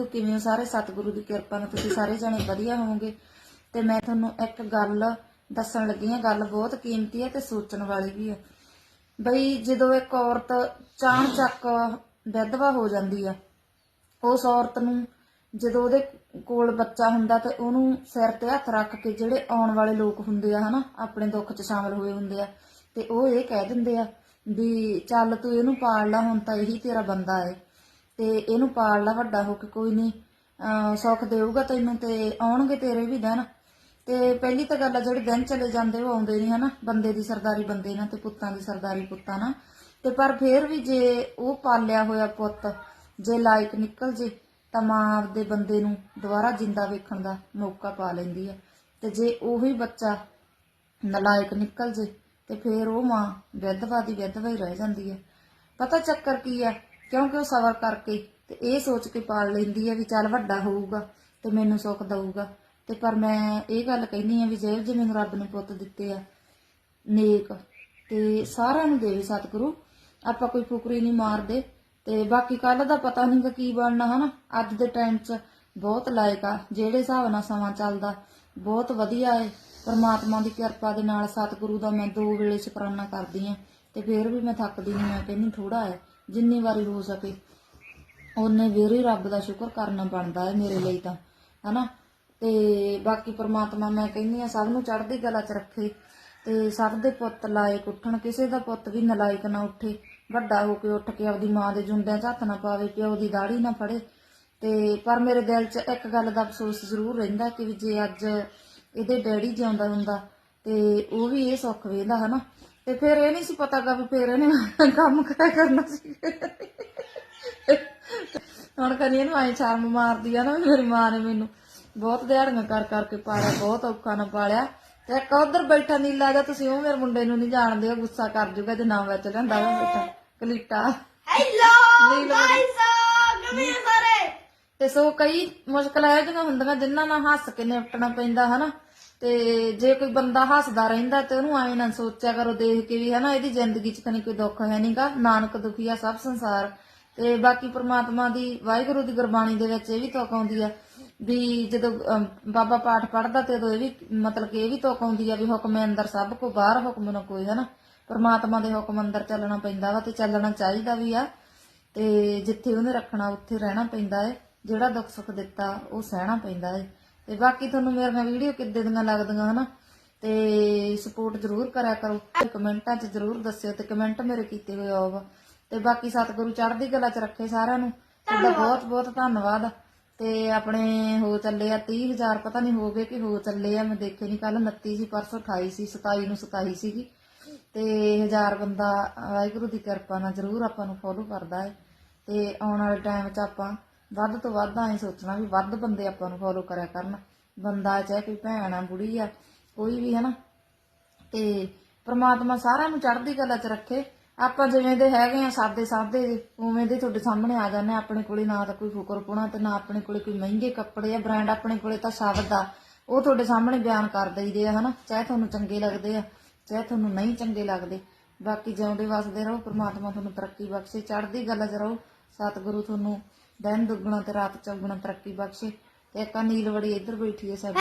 ਸਿੱਧੂ, ਕਿਵੇਂ ਹੋ? ਸਾਰੇ ਸਤਿਗੁਰੂ ਦੀ ਕਿਰਪਾ ਨਾਲ ਤੁਸੀਂ ਸਾਰੇ ਜਣੇ ਵਧੀਆ ਹੋਵੋਗੇ। ਤੇ ਮੈਂ ਤੁਹਾਨੂੰ ਇੱਕ ਗੱਲ ਦੱਸਣ ਲੱਗੀ ਆ ਗੱਲ ਬਹੁਤ ਕੀਮਤੀ ਹੈ ਤੇ ਸੋਚਣ ਵਾਲੀ ਵੀ ਹੈ। ਬਈ ਜਦੋਂ ਇੱਕ ਔਰਤ ਚਾਣ ਚੱਕ ਵਿਧਵਾ ਹੋ ਜਾਂਦੀ ਆ ਉਸ ਔਰਤ ਨੂੰ ਜਦੋਂ ਉਹਦੇ ਕੋਲ ਬੱਚਾ ਹੁੰਦਾ ਤੇ ਉਹਨੂੰ ਸਿਰ ਤੇ ਹੱਥ ਰੱਖ ਕੇ ਜਿਹੜੇ ਆਉਣ ਵਾਲੇ ਲੋਕ ਹੁੰਦੇ ਆ, ਹਨਾ, ਆਪਣੇ ਦੁੱਖ 'ਚ ਸ਼ਾਮਲ ਹੋਏ ਹੁੰਦੇ ਆ, ਤੇ ਉਹ ਇਹ ਕਹਿ ਦਿੰਦੇ ਆ ਵੀ ਚੱਲ ਤੂੰ ਇਹਨੂੰ ਪਾਲ ਲੈ, ਹੁਣ ਤਾਂ ਇਹੀ ਤੇਰਾ ਬੰਦਾ ਹੈ। ਤੇ ਇਹਨੂੰ ਪਾਲ ਲਾ ਵੱਡਾ ਹੋ ਕੇ, ਕੋਈ ਨਹੀਂ ਅਹ ਸੁੱਖ ਦੇਊਗਾ ਤੈਨੂੰ ਤੇ ਆਉਣਗੇ ਤੇਰੇ ਵੀ ਦਿਨ। ਤੇ ਪਹਿਲੀ ਤਾਂ ਗੱਲ ਆ, ਜਿਹੜੇ ਦਿਨ ਚਲੇ ਜਾਂਦੇ ਉਹ ਆਉਂਦੇ ਨਹੀਂ ਹਨਾ। ਬੰਦੇ ਦੀ ਸਰਦਾਰੀ ਬੰਦੇ ਨਾਲ ਤੇ ਪੁੱਤਾਂ ਦੀ ਸਰਦਾਰੀ ਪੁੱਤਾਂ ਨਾਲ। ਤੇ ਪਰ ਫੇਰ ਵੀ ਜੇ ਉਹ ਪਾਲਿਆ ਹੋਇਆ ਪੁੱਤ, ਜੇ ਲਾਇਕ ਨਿਕਲ ਜੇ, ਤਾਂ ਮਾਂ ਆਪਦੇ ਬੰਦੇ ਨੂੰ ਦੁਬਾਰਾ ਜਿੰਦਾ ਵੇਖਣ ਦਾ ਮੌਕਾ ਪਾ ਲੈਂਦੀ ਆ। ਤੇ ਜੇ ਉਹੀ ਬੱਚਾ ਨਲਾਇਕ ਨਿਕਲ ਜੇ, ਤੇ ਫੇਰ ਉਹ ਮਾਂ ਵਿਧਵਾ ਦੀ ਵਿਧਵਾ ਹੀ ਰਹਿ ਜਾਂਦੀ ਹੈ ਪਤਾ ਚੱਕਰ ਕੀ ਹੈ ਕਿਉਂਕਿ ਉਹ ਸਬਰ ਕਰਕੇ ਤੇ ਇਹ ਸੋਚ ਕੇ ਪਾਲ ਲੈਂਦੀ ਹੈ ਵੀ ਚੱਲ ਵੱਡਾ ਹੋਊਗਾ ਤੇ ਮੈਨੂੰ ਸੁੱਖ ਦਊਗਾ। ਤੇ ਪਰ ਮੈਂ ਇਹ ਗੱਲ ਕਹਿੰਦੀ ਆ ਵੀ ਜੇ ਜੇ ਮੈਨੂੰ ਰੱਬ ਨੇ ਪੁੱਤ ਦਿੱਤੇ ਆ, ਨੇਕ। ਤੇ ਸਾਰਿਆਂ ਨੂੰ ਦੇਵੇ ਸਤਿਗੁਰੂ। ਆਪਾਂ ਕੋਈ ਫੁਕਰੀ ਨਹੀਂ ਮਾਰਦੇ। ਤੇ ਬਾਕੀ ਕੱਲ ਦਾ ਪਤਾ ਨਹੀਂਗਾ ਕੀ ਬਣਨਾ, ਹਨਾ? ਅੱਜ ਦੇ ਟਾਈਮ 'ਚ ਬਹੁਤ ਲਾਇਕ ਆ। ਜਿਹੜੇ ਹਿਸਾਬ ਨਾਲ ਸਮਾਂ ਚੱਲਦਾ, ਬਹੁਤ ਵਧੀਆ ਏ। ਪਰਮਾਤਮਾ ਦੀ ਕਿਰਪਾ ਦੇ ਨਾਲ ਸਤਿਗੁਰੂ ਦਾ ਮੈਂ ਦੋ ਵੇਲੇ ਸ਼ੁਕਰਾਨਾ ਕਰਦੀ ਆ। ਤੇ ਫੇਰ ਵੀ ਮੈਂ ਥੱਕਦੀ ਨਹੀਂ ਮੈਂ ਕਹਿੰਦੀ ਥੋੜਾ ਹੈ ਜਿੰਨੀ ਵਾਰੀ ਹੋ ਸਕੇ। ਉਹਨੇ ਵੇਰੇ ਰੱਬ ਦਾ ਸ਼ੁਕਰ ਕਰਨਾ ਬਣਦਾ ਹੈ ਮੇਰੇ ਲਈ ਤਾਂ, ਹਨਾ? ਤੇ ਬਾਕੀ ਪ੍ਰਮਾਤਮਾ ਮੈਂ ਕਹਿੰਦੀ ਆ ਸਭ ਨੂੰ ਚੜ੍ਹਦੀ ਕਲਾ 'ਚ ਰੱਖੇ। ਤੇ ਸਭ ਦੇ ਪੁੱਤ ਲਾਇਕ ਉੱਠਣ, ਕਿਸੇ ਦਾ ਪੁੱਤ ਵੀ ਨਲਾਇਕ ਨਾ ਉੱਠੇ। ਵੱਡਾ ਹੋ ਕੇ ਉੱਠ ਕੇ ਆਪਦੀ ਮਾਂ ਦੇ ਜੁੰਡਿਆਂ 'ਚ ਹੱਥ ਨਾ ਪਾਵੇ, ਪਿਓ ਦੀ ਦਾੜੀ ਨਾ ਫੜੇ। ਤੇ ਪਰ ਮੇਰੇ ਦਿਲ 'ਚ ਇੱਕ ਗੱਲ ਦਾ ਅਫਸੋਸ ਜ਼ਰੂਰ ਰਹਿੰਦਾ ਕਿ ਜੇ ਅੱਜ ਇਹਦੇ ਡੈਡੀ ਜਿਉਂਦਾ ਹੁੰਦਾ, ਤੇ ਉਹ ਵੀ ਇਹ ਸੁੱਖ ਵੇਂਦਾ ਹਨਾ? ਤੇ ਫਿਰ ਇਹ ਨਹੀਂ ਸੀ ਪਤਾਗਾ ਵੀ ਫਿਰ ਇਹਨੇ ਕੰਮ ਕਰਿਆ ਕਰਨਾ ਸੀ। ਹੁਣ ਕਦੀ ਇਹਨੂੰ ਐ ਸ਼ਰਮ ਮਾਰਦੀ ਆ ਨਾ ਵੀ ਮੇਰੀ ਮਾਂ ਨੇ ਮੈਨੂੰ ਬਹੁਤ ਦਿਹਾੜੀਆਂ ਕਰ ਕਰਕੇ ਪਾਲਿਆ ਬਹੁਤ ਔਖਾ ਨਾਲ ਪਾਲਿਆ। ਤੇ ਇੱਕ ਉਧਰ ਬੈਠਾ ਨੀਲਾ ਜਿਹਾ ਤੁਸੀਂ ਉਹ ਮੇਰੇ ਮੁੰਡੇ ਨੂੰ ਨਹੀਂ ਜਾਣਦੇ ਉਹ ਗੁੱਸਾ ਕਰ ਜੂਗਾ ਜੇ ਨਾਮ ਵਿੱਚ ਲੈਂਦਾ ਉਹ ਬੈਠਾ। ਕਲੀਟਾ। ਹੈਲੋ ਗਾਇਸ ਕਿਵੇਂ ਹੋ ਸਾਰੇ? ਤੇ ਸੋ ਕਈ ਮੁਸ਼ਕਲਾਂ ਇਹ ਜਿਹੀਆਂ ਹੁੰਦੀਆਂ ਜਿਨ੍ਹਾਂ ਨਾਲ ਹੱਸ ਕੇ ਨਿਪਟਣਾ ਪੈਂਦਾ ਹਨਾ? ਤੇ ਜੇ ਕੋਈ ਬੰਦਾ ਹੱਸਦਾ ਰਹਿੰਦਾ ਤੇ ਉਹਨੂੰ ਐਂ ਨਾ ਸੋਚਿਆ ਕਰੋ ਦੇਖ ਕੇ ਵੀ ਹਨਾ ਇਹਦੀ ਜ਼ਿੰਦਗੀ 'ਚ ਕਨੀ ਕੋਈ ਦੁੱਖ ਹੈ ਨਹੀਂਗਾ ਨਾਨਕ ਦੁਖੀਆ ਸਭ ਸੰਸਾਰ। ਤੇ ਬਾਕੀ ਪ੍ਰਮਾਤਮਾ ਦੀ, ਵਾਹਿਗੁਰੂ ਦੀ ਗੁਰਬਾਣੀ ਦੇ ਵਿੱਚ ਇਹ ਵੀ ਤੁਕ ਆਉਂਦੀ ਆ ਵੀ ਜਦੋਂ ਬਾਬਾ ਪਾਠ ਪੜਦਾ ਤੇ ਉਦੋਂ ਇਹ ਵੀ, ਮਤਲਬ ਕਿ ਇਹ ਵੀ ਤੁਕ ਆਉਂਦੀ ਆ ਵੀ ਹੁਕਮ ਅੰਦਰ ਸਭ ਕੋ, ਬਾਹਰ ਹੁਕਮ ਨਾ ਕੋਈ, ਹਨਾ। ਪ੍ਰਮਾਤਮਾ ਦੇ ਹੁਕਮ ਅੰਦਰ ਚੱਲਣਾ ਪੈਂਦਾ ਵਾ ਤੇ ਚੱਲਣਾ ਚਾਹੀਦਾ ਵੀ ਆ। ਤੇ ਜਿੱਥੇ ਉਹਨੇ ਰੱਖਣਾ, ਉੱਥੇ ਰਹਿਣਾ ਪੈਂਦਾ ਏ। ਜਿਹੜਾ ਦੁੱਖ ਸੁੱਖ ਦਿੱਤਾ, ਉਹ ਸਹਿਣਾ ਪੈਂਦਾ ਏ। ਤੇ ਬਾਕੀ ਤੁਹਾਨੂੰ ਮੇਰੀਆਂ ਵੀਡੀਓ ਕਿੱਦਾਂ ਦੀਆਂ ਲੱਗਦੀਆਂ ਹਨਾ ਤੇ ਸਪੋਰਟ ਜ਼ਰੂਰ ਕਰਿਆ ਕਰੋ ਕਮੈਂਟਾਂ 'ਚ ਜ਼ਰੂਰ ਦੱਸਿਓ ਤੇ ਕਮੈਂਟ ਮੇਰੇ ਕੀਤੇ ਹੋਏ ਆਉ ਤੇ ਬਾਕੀ ਸਤਿਗੁਰੂ ਚੜ੍ਹਦੀ ਕਲਾ 'ਚ ਰੱਖੇ ਸਾਰਿਆਂ ਨੂੰ ਤੁਹਾਡਾ ਬਹੁਤ ਬਹੁਤ ਧੰਨਵਾਦ। ਤੇ ਆਪਣੇ ਹੋ ਚੱਲੇ ਆ 30000 ਪਤਾ ਨਹੀਂ ਹੋ ਗਏ ਕਿ ਹੋ ਚੱਲੇ ਆ ਮੈਂ ਦੇਖੇ ਨਹੀਂ ਕੱਲ 29 ਸੀ ਪਰਸੋਂ 28 ਸੀ 27 ਨੂੰ 27 ਸੀਗੀ। ਤੇ ਹਜ਼ਾਰ ਬੰਦਾ ਵਾਹਿਗੁਰੂ ਦੀ ਕਿਰਪਾ ਨਾਲ ਜ਼ਰੂਰ ਆਪਾਂ ਨੂੰ ਫੋਲੋ ਕਰਦਾ ਹੈ। ਤੇ ਆਉਣ ਵਾਲੇ ਟਾਈਮ 'ਚ ਆਪਾਂ ਵੱਧ ਤੋਂ ਵੱਧ ਐਂ ਸੋਚਣਾ ਵੀ ਵੱਧ ਬੰਦੇ ਆਪਾਂ ਨੂੰ ਫੋਲੋ ਕਰਿਆ ਕਰਨ। ਬੰਦਾ ਚਾਹੇ ਕੋਈ ਭੈਣ ਆ, ਬੁੜੀ ਆ, ਕੋਈ ਵੀ ਹੈ ਨਾ ਤੇ ਪ੍ਰਮਾਤਮਾ ਸਾਰਿਆਂ ਨੂੰ ਚੜ੍ਹਦੀ ਕਲਾ 'ਚ ਰੱਖੇ। ਆਪਾਂ ਜਿਵੇਂ ਦੇ ਹੈਗੇ ਆ, ਸਾਦੇ ਸਾਦੇ, ਉਵੇਂ ਦੇ ਤੁਹਾਡੇ ਸਾਹਮਣੇ ਆ ਜਾਂਦੇ ਆਪਣੇ ਕੋਲੇ ਨਾ ਤਾਂ ਕੋਈ ਫੁਕਰਪੁਣਾ ਤੇ ਨਾ ਆਪਣੇ ਕੋਲੇ ਕੋਈ ਮਹਿੰਗੇ ਕੱਪੜੇ ਆ। ਬ੍ਰਾਂਡ ਆਪਣੇ ਕੋਲੇ ਤਾਂ ਸ਼ਬਦ ਆ। ਉਹ ਤੁਹਾਡੇ ਸਾਹਮਣੇ ਬਿਆਨ ਕਰ ਦਈਦੇ ਆ ਹਨਾ। ਚਾਹੇ ਤੁਹਾਨੂੰ ਚੰਗੇ ਲੱਗਦੇ ਆ, ਚਾਹੇ ਤੁਹਾਨੂੰ ਨਹੀਂ ਚੰਗੇ ਲੱਗਦੇ। ਬਾਕੀ ਜਿਉਂਦੇ ਵਸਦੇ ਰਹੋ, ਪ੍ਰਮਾਤਮਾ ਤੁਹਾਨੂੰ ਤਰੱਕੀ ਬਖਸ਼ੇ, ਚੜ੍ਹਦੀ ਕਲਾ 'ਚ ਰਹੋ। ਸਤਿਗੁਰੂ ਤੁਹਾਨੂੰ ਦਿਨ ਦੁੱਗਣਾ ਤੇ ਰਾਤ ਚੌਗਣਾ ਤਰੱਕੀ ਬਖਸ਼ੇ ਤੇ ਇੱਕ ਆਹ ਨੀਲਵੜੀ ਇੱਧਰ ਬੈਠੀ ਹੈ ਸਾਡੀ।